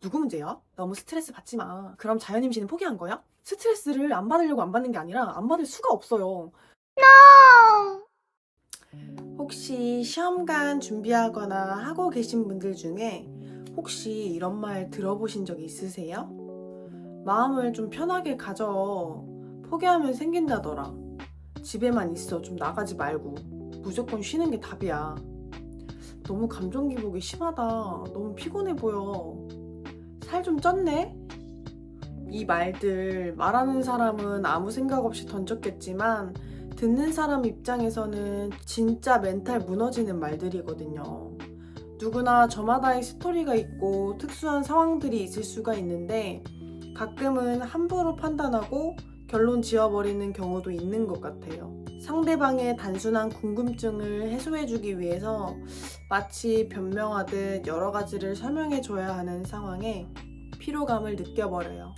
누구 문제야? 너무 스트레스 받지 마. 그럼 자연 임신은 포기한 거야? 스트레스를 안 받으려고 안 받는 게 아니라 안 받을 수가 없어요. 혹시 시험관 준비하거나 하고 계신 분들 중에 혹시 이런 말 들어보신 적 있으세요? 마음을 좀 편하게 가져. 포기하면 생긴다더라. 집에만 있어. 좀 나가지 말고. 무조건 쉬는 게 답이야. 너무 감정 기복이 심하다. 너무 피곤해 보여. 살 좀 쪘네? 이 말들 말하는 사람은 아무 생각 없이 던졌겠지만 듣는 사람 입장에서는 진짜 멘탈 무너지는 말들이거든요. 누구나 저마다의 스토리가 있고 특수한 상황들이 있을 수가 있는데 가끔은 함부로 판단하고 결론 지어버리는 경우도 있는 것 같아요. 상대방의 단순한 궁금증을 해소해주기 위해서 마치 변명하듯 여러 가지를 설명해줘야 하는 상황에 피로감을 느껴버려요.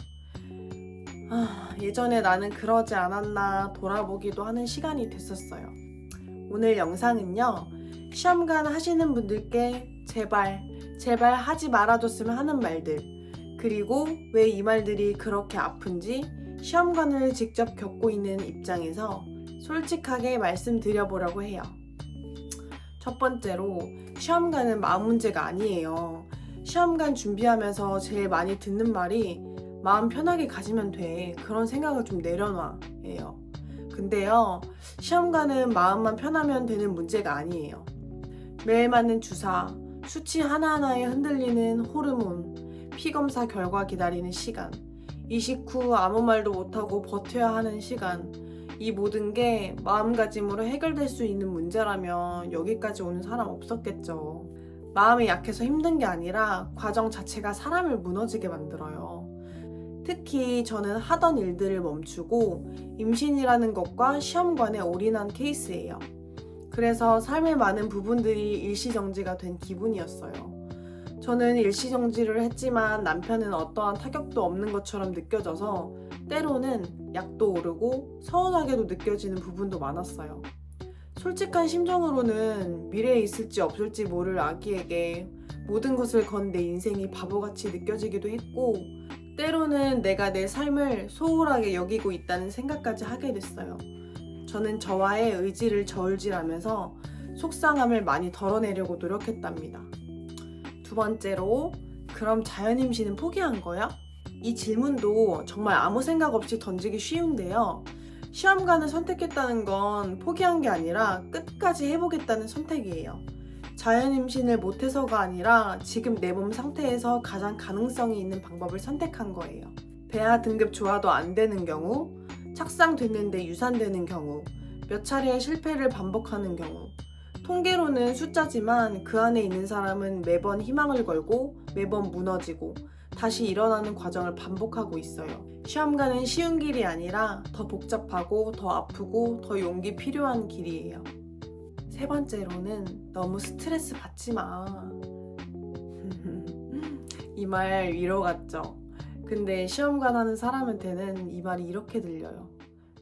아, 예전에 나는 그러지 않았나 돌아보기도 하는 시간이 됐었어요. 오늘 영상은요, 시험관 하시는 분들께 제발, 제발 하지 말아줬으면 하는 말들, 그리고 왜 이 말들이 그렇게 아픈지 시험관을 직접 겪고 있는 입장에서 솔직하게 말씀드려보려고 해요. 첫 번째로, 시험관은 마음 문제가 아니에요. 시험관 준비하면서 제일 많이 듣는 말이 마음 편하게 가지면 돼. 그런 생각을 좀 내려놔. 예요. 근데요, 시험관은 마음만 편하면 되는 문제가 아니에요. 매일 맞는 주사, 수치 하나하나에 흔들리는 호르몬, 피검사 결과 기다리는 시간, 이식 후 아무 말도 못하고 버텨야 하는 시간, 이 모든 게 마음가짐으로 해결될 수 있는 문제라면 여기까지 오는 사람 없었겠죠. 마음이 약해서 힘든 게 아니라 과정 자체가 사람을 무너지게 만들어요. 특히 저는 하던 일들을 멈추고 임신이라는 것과 시험관에 올인한 케이스예요. 그래서 삶의 많은 부분들이 일시정지가 된 기분이었어요. 저는 일시정지를 했지만 남편은 어떠한 타격도 없는 것처럼 느껴져서 때로는 약도 오르고 서운하게도 느껴지는 부분도 많았어요. 솔직한 심정으로는 미래에 있을지 없을지 모를 아기에게 모든 것을 건 내 인생이 바보같이 느껴지기도 했고 때로는 내가 내 삶을 소홀하게 여기고 있다는 생각까지 하게 됐어요. 저는 저와의 의지를 저울질하면서 속상함을 많이 덜어내려고 노력했답니다. 두 번째로, 그럼 자연 임신은 포기한 거야? 이 질문도 정말 아무 생각 없이 던지기 쉬운데요. 시험관을 선택했다는 건 포기한 게 아니라 끝까지 해보겠다는 선택이에요. 자연 임신을 못해서가 아니라 지금 내 몸 상태에서 가장 가능성이 있는 방법을 선택한 거예요. 배아 등급 조화도 안 되는 경우, 착상됐는데 유산되는 경우, 몇 차례의 실패를 반복하는 경우, 통계로는 숫자지만 그 안에 있는 사람은 매번 희망을 걸고 매번 무너지고 다시 일어나는 과정을 반복하고 있어요. 시험관은 쉬운 길이 아니라 더 복잡하고 더 아프고 더 용기 필요한 길이에요. 세 번째로는 너무 스트레스 받지 마. 이 말 위로 같죠? 근데 시험관 하는 사람한테는 이 말이 이렇게 들려요.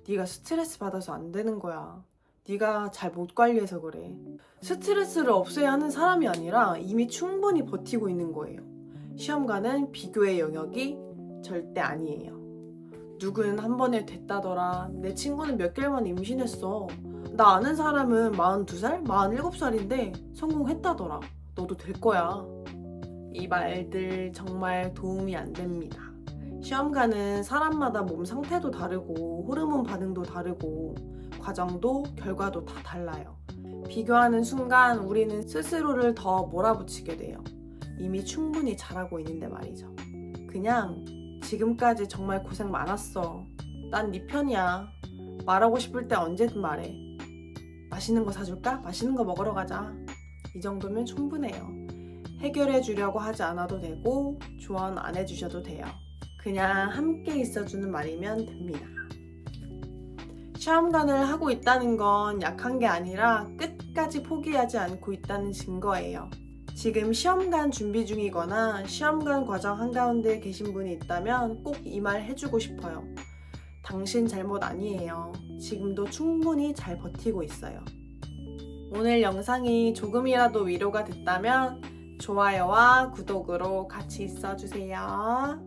네가 스트레스 받아서 안 되는 거야. 네가 잘 못 관리해서 그래. 스트레스를 없애야 하는 사람이 아니라 이미 충분히 버티고 있는 거예요. 시험관은 비교의 영역이 절대 아니에요. 누구는 한 번에 됐다더라. 내 친구는 몇 개월 만에 임신했어. 나 아는 사람은 42살, 47살인데 성공했다더라. 너도 될 거야. 이 말들 정말 도움이 안 됩니다. 시험관은 사람마다 몸 상태도 다르고 호르몬 반응도 다르고 과정도 결과도 다 달라요. 비교하는 순간 우리는 스스로를 더 몰아붙이게 돼요. 이미 충분히 잘하고 있는데 말이죠. 그냥 지금까지 정말 고생 많았어. 난 네 편이야. 말하고 싶을 때 언제든 말해. 맛있는 거 사줄까? 맛있는 거 먹으러 가자. 이 정도면 충분해요. 해결해 주려고 하지 않아도 되고 조언 안 해주셔도 돼요. 그냥 함께 있어주는 말이면 됩니다. 시험관을 하고 있다는 건 약한 게 아니라 끝까지 포기하지 않고 있다는 증거예요. 지금 시험관 준비 중이거나 시험관 과정 한가운데 계신 분이 있다면 꼭 이 말 해주고 싶어요. 당신 잘못 아니에요. 지금도 충분히 잘 버티고 있어요. 오늘 영상이 조금이라도 위로가 됐다면 좋아요와 구독으로 같이 있어주세요.